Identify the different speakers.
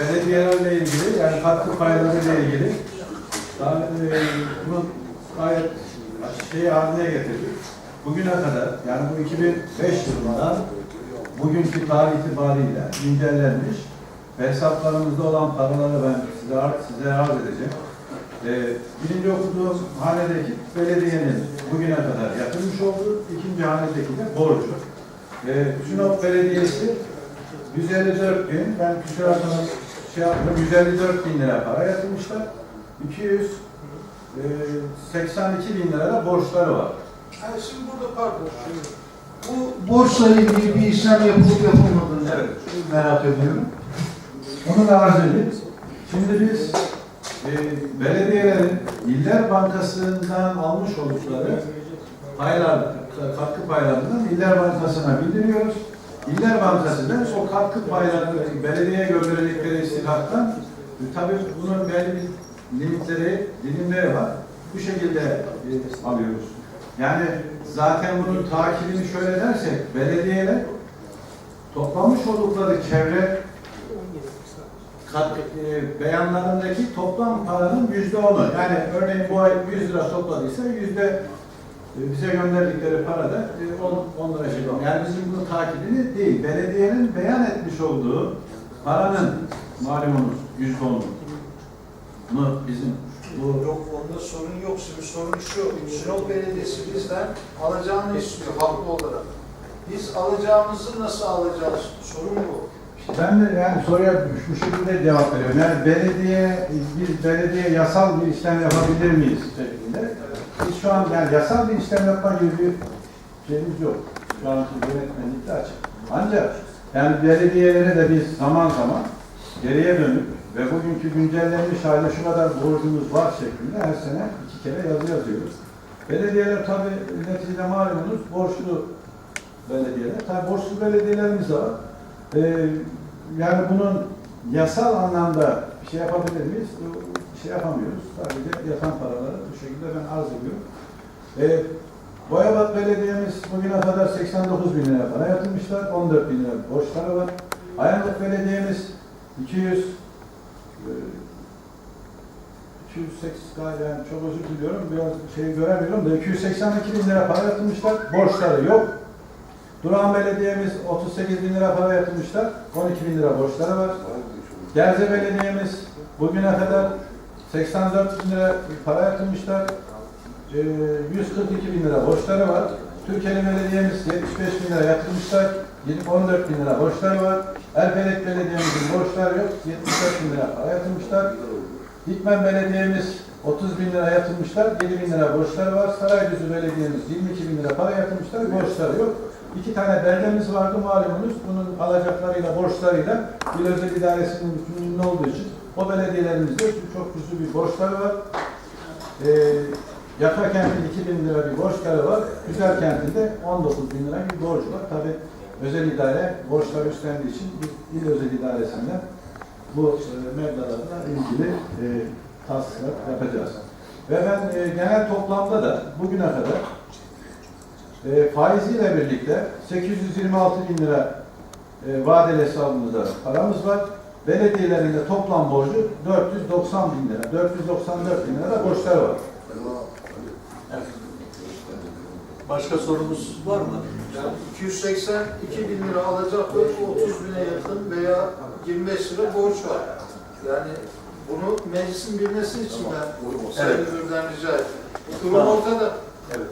Speaker 1: belediyelerle ilgili yani katkı paylarıyla ilgili daha, e, bunu gayet şey haline getirdik. Bugüne kadar yani bu 2005 yılından bugünkü tarih itibariyle incelenmiş ve hesaplarımızda olan paraları ben size, size arz edeceğim. Ee, birinci okuduğum hanedeki belediyenin bugüne kadar yatırmış olduğu, ikinci hanedeki de borcu. Ee, Sinop Belediyesi 154 bin, ben küsuratını şey yaptım, 154 bin lira para yatırmışlar. 282 bin lira da borçları var.
Speaker 2: Yani şimdi burada pardon. Bu borçla ilgili bir işlem yapılıp yapılmadığını
Speaker 1: Evet.
Speaker 2: merak ediyorum.
Speaker 1: Onu da arz edeyim. Şimdi biz e, belediyelerin İller Bankası'ndan almış oldukları paylar, katkı paylarından İller Bankası'na bildiriyoruz. İller Bankası da o katkı paylarını belediyeye gönderecekleri istihaktan e, tabii bunun belli limitleri, dilimleri var. Bu şekilde e, alıyoruz. Yani zaten bunun takibini şöyle dersek, belediyeler toplamış oldukları çevre kat, e, beyanlarındaki toplam paranın yüzde onu. Yani örneğin bu ay 100 lira topladıysa yüzde bize gönderdikleri para da 10 lira şey. Yani bizim bunun takibini değil, belediyenin beyan etmiş olduğu paranın malumunuz yüzde onu. Bunu bizim bu
Speaker 2: Yok onda sorun yok. Şimdi sorun şu. Sinop Belediyesi bizden alacağını istiyor haklı olarak. Biz alacağımızı nasıl alacağız? Sorun bu.
Speaker 1: Ben de yani soruya şu şekilde cevap veriyorum. Yani belediye, biz belediye yasal bir işlem yapabilir miyiz şeklinde. Biz şu an yani yasal bir işlem yapma gibi bir şeyimiz yok. Şu anki yönetmenlikte açık. Ancak yani belediyelere de biz zaman zaman geriye dönüp ve bugünkü güncellenmiş halde şu kadar borcumuz var şeklinde her sene iki kere yazı yazıyoruz. Belediyeler tabii neticede malumunuz borçlu belediyeler. Tabii borçlu belediyelerimiz de var. Ee, yani bunun yasal anlamda bir şey yapabilir miyiz? Bir şey yapamıyoruz. Sadece yatan paraları bu şekilde ben arz ediyorum. Ee, Boyabat Belediye'miz bugüne kadar 89 bin lira para yatırmışlar. 14 bin lira borçları var. Ayanlık Belediye'miz 200 e, 280 galiba yani çok özür diliyorum biraz şeyi göremiyorum da 282 bin lira para yatırmışlar. Borçları yok. Durağan Belediye'miz 38 bin lira para yatırmışlar. 12 bin lira borçları var. Gerze Belediye'miz bugüne kadar 84 bin lira para yatırmışlar. Ee, 142 bin lira borçları var. Türkiye'li Belediye'miz 75 bin lira yatırmışlar. 14 bin lira borçları var. Erfelek Belediye'mizin borçları yok. 74 bin lira para yatırmışlar. Dikmen Belediye'miz 30 bin lira yatırmışlar. 7 bin lira borçları var. Sarayüzü Belediye'miz 22 bin lira para yatırmışlar. Borçları yok. İki tane belgemiz vardı malumunuz. Bunun alacaklarıyla, borçlarıyla bir özel idaresinin bütünlüğünde olduğu için o belediyelerimizde çok güçlü bir borçları var. Ee, Yaka kentin 2 bin lira bir borçları var. Güzel kentinde 19 bin lira bir borcu var. Tabi özel idare borçları üstlendiği için il özel idaresinden bu e, meblalarla ilgili e, tahsilat yapacağız. Ve ben e, genel toplamda da bugüne kadar e, faiziyle birlikte 826 bin lira e, vadeli hesabımızda paramız var. Belediyelerin de toplam borcu 490 bin lira, 494 bin lira da borçları var.
Speaker 3: Başka sorumuz var mı?
Speaker 2: Yani 282 bin lira alacakları 30 bine yakın veya 25 lira borç var. Yani bunu meclisin bilmesi için ben
Speaker 3: Evet.
Speaker 2: Rica ettim. Durum ortada.
Speaker 3: Evet.